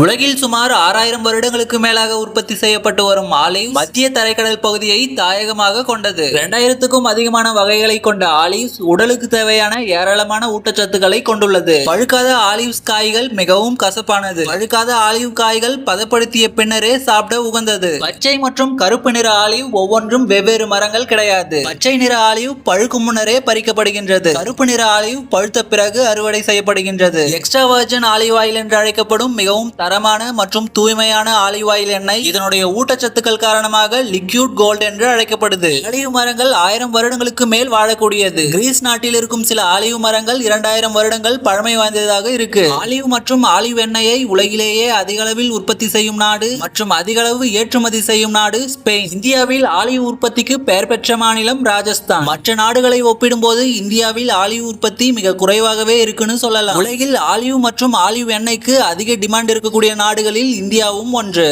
உலகில் சுமார் ஆறாயிரம் வருடங்களுக்கு மேலாக உற்பத்தி செய்யப்பட்டு வரும் ஆலிவ் மத்திய தரைக்கடல் பகுதியை தாயகமாக கொண்டது. இரண்டாயிரத்துக்கும் அதிகமான வகைகளை கொண்ட ஆலிவ்ஸ் உடலுக்கு தேவையான ஏராளமான ஊட்டச்சத்துக்களை கொண்டுள்ளது. பழுக்காத ஆலிவ்ஸ் காய்கள் மிகவும் கசப்பானது. பழுக்காத ஆலிவ் காய்கள் பதப்படுத்திய பின்னரே சாப்பிட உகந்தது. பச்சை மற்றும் கருப்பு நிற ஆலிவ் ஒவ்வொன்றும் வெவ்வேறு மரங்கள் கிடையாது. பச்சை நிற ஆலிவ் பழுக்கும் முன்னரே பறிக்கப்படுகின்றது. கருப்பு நிற ஆலிவ் பழுத்த பிறகு அறுவடை செய்யப்படுகின்றது. எக்ஸ்ட்ரா வர்ஜன் ஆலிவ் ஆயில் என்று அழைக்கப்படும் மிகவும் தரமான மற்றும் தூய்மையான ஆலிவ் ஆயில் எண்ணெய் இதனுடைய ஊட்டச்சத்துக்கள் காரணமாக லிக்யூட் கோல்டு என்று அழைக்கப்படுது. ஆலிவ் மரங்கள் ஆயிரம் வருடங்களுக்கு மேல் வாழக்கூடியது. கிரீஸ் நாட்டில் இருக்கும் சில ஆலிவ் மரங்கள் இரண்டாயிரம் வருடங்கள் பழமை வாய்ந்ததாக இருக்கு. ஆலிவ் மற்றும் ஆலிவ் எண்ணெயை உலகிலேயே அதிக அளவில் உற்பத்தி செய்யும் நாடு மற்றும் அதிக அளவு ஏற்றுமதி செய்யும் நாடு ஸ்பெயின். இந்தியாவில் ஆலிவ் உற்பத்திக்கு பெயர் பெற்ற மாநிலம் ராஜஸ்தான். மற்ற நாடுகளை ஒப்பிடும்போது இந்தியாவில் ஆலிவ் உற்பத்தி மிக குறைவாகவே இருக்குன்னு சொல்லலாம். உலகில் ஆலிவ் மற்றும் ஆலிவ் எண்ணெய்க்கு அதிக டிமாண்ட் இருக்கக்கூடிய நாடுகளில் இந்தியாவும் ஒன்று.